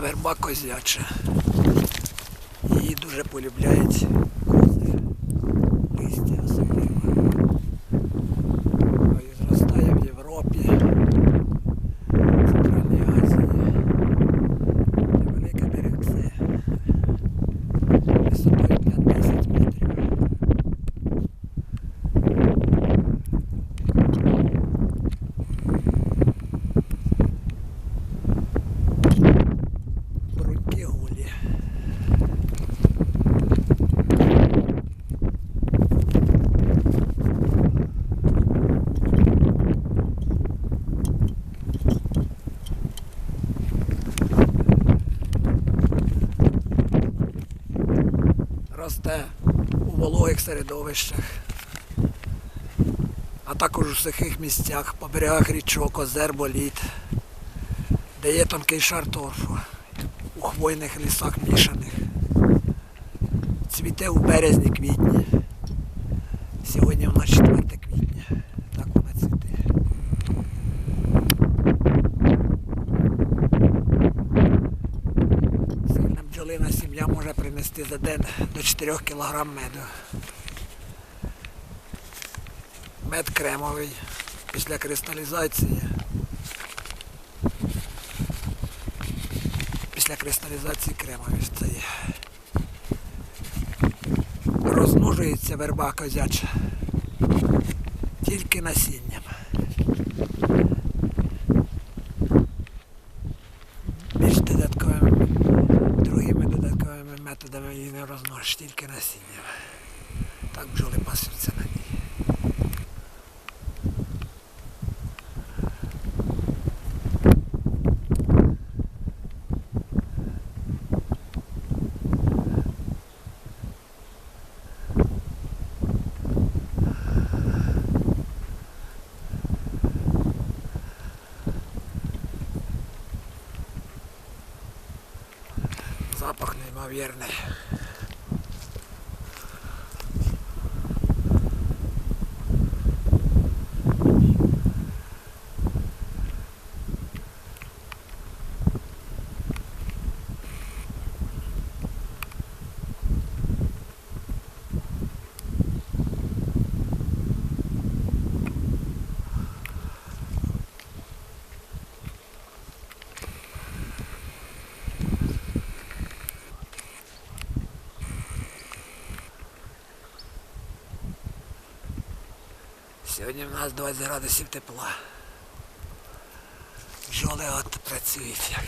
верба козяча. Її дуже полюбляють Росте у вологих середовищах, а також у сухих місцях, по берегах річок, озер, боліт, де є тонкий шар торфу, у хвойних лісах мішаних. Цвіте у березні квітні. Сьогодні у нас 4 квітня. Так вона цвіте. Сильна бджолина сім'я принести за день до 4 кг меду. Мед кремовий після кристалізації. Після кристалізації кремовий це є. Розмножується верба козяча. Тільки насінням. Додатковими методами її не розмножиш, тільки насіння. Так бджоли пасуться на ній. Запах неймовірний. Сьогодні в нас 20 градусів тепла. Бджоли от працюють як.